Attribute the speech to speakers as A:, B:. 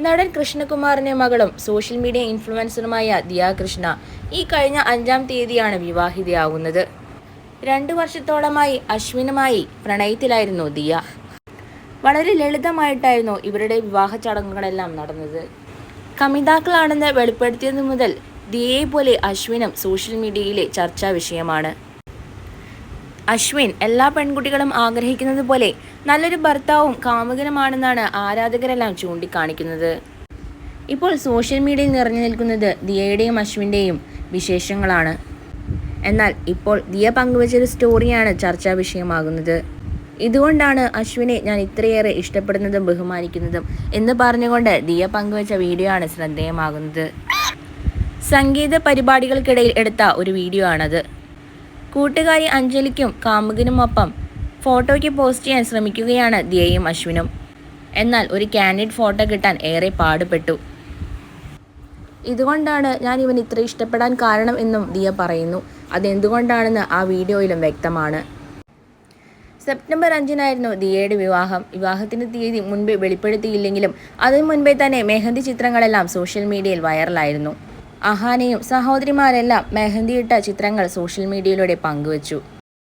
A: നടൻ കൃഷ്ണകുമാറിന്റെ മകളും സോഷ്യൽ മീഡിയ ഇൻഫ്ലുവൻസറുമായ ദിയ കൃഷ്ണ ഈ കഴിഞ്ഞ അഞ്ചാം തീയതിയാണ് വിവാഹിതയാവുന്നത്. രണ്ടു വർഷത്തോളമായി അശ്വിനുമായി പ്രണയത്തിലായിരുന്നു ദിയ. വളരെ ലളിതമായിട്ടായിരുന്നു ഇവരുടെ വിവാഹ ചടങ്ങുകളെല്ലാം നടന്നത്. കമിതാക്കളാണെന്ന് വെളിപ്പെടുത്തിയതു മുതൽ ദിയയെ പോലെ അശ്വിനും സോഷ്യൽ മീഡിയയിലെ ചർച്ചാ വിഷയമാണ്. അശ്വിൻ എല്ലാ പെൺകുട്ടികളും ആഗ്രഹിക്കുന്നത് പോലെ നല്ലൊരു ഭർത്താവും കാമുകനുമാണെന്നാണ് ആരാധകരെല്ലാം ചൂണ്ടിക്കാണിക്കുന്നത്. ഇപ്പോൾ സോഷ്യൽ മീഡിയയിൽ നിറഞ്ഞു നിൽക്കുന്നത് ദിയയുടെയും അശ്വിന്റെയും വിശേഷങ്ങളാണ്. എന്നാൽ ഇപ്പോൾ ദിയ പങ്കുവച്ചൊരു സ്റ്റോറിയാണ് ചർച്ചാ വിഷയമാകുന്നത്. ഇതുകൊണ്ടാണ് അശ്വിനെ ഞാൻ ഇത്രയേറെ ഇഷ്ടപ്പെടുന്നതും ബഹുമാനിക്കുന്നതും എന്ന് പറഞ്ഞുകൊണ്ട് ദിയ പങ്കുവച്ച വീഡിയോ ആണ് ശ്രദ്ധേയമാകുന്നത്. സംഗീത പരിപാടികൾക്കിടയിൽ എടുത്ത ഒരു വീഡിയോ ആണത് കൂട്ടുകാരി അഞ്ജലിക്കും കാമുകനുമൊപ്പം ഫോട്ടോയ്ക്ക് പോസ്റ്റ് ചെയ്യാൻ ശ്രമിക്കുകയാണ് ദിയയും അശ്വിനും. എന്നാൽ ഒരു കാൻഡിഡ് ഫോട്ടോ കിട്ടാൻ ഏറെ പാടുപെട്ടു. ഇതുകൊണ്ടാണ് ഞാൻ ഇവൻ ഇത്ര ഇഷ്ടപ്പെടാൻ കാരണം എന്നും ദിയ പറയുന്നു. അതെന്തുകൊണ്ടാണെന്ന് ആ വീഡിയോയിലും വ്യക്തമാണ്. സെപ്റ്റംബർ അഞ്ചിനായിരുന്നു ദിയയുടെ വിവാഹം. വിവാഹത്തിന്റെ തീയതി മുൻപ് വെളിപ്പെടുത്തിയില്ലെങ്കിലും അതിനു മുൻപേ തന്നെ മെഹന്തി ചിത്രങ്ങളെല്ലാം സോഷ്യൽ മീഡിയയിൽ വൈറലായിരുന്നു. അഹാനയും സഹോദരിമാരെല്ലാം മെഹന്തിയിട്ട ചിത്രങ്ങൾ സോഷ്യൽ മീഡിയയിലൂടെ പങ്കുവച്ചു.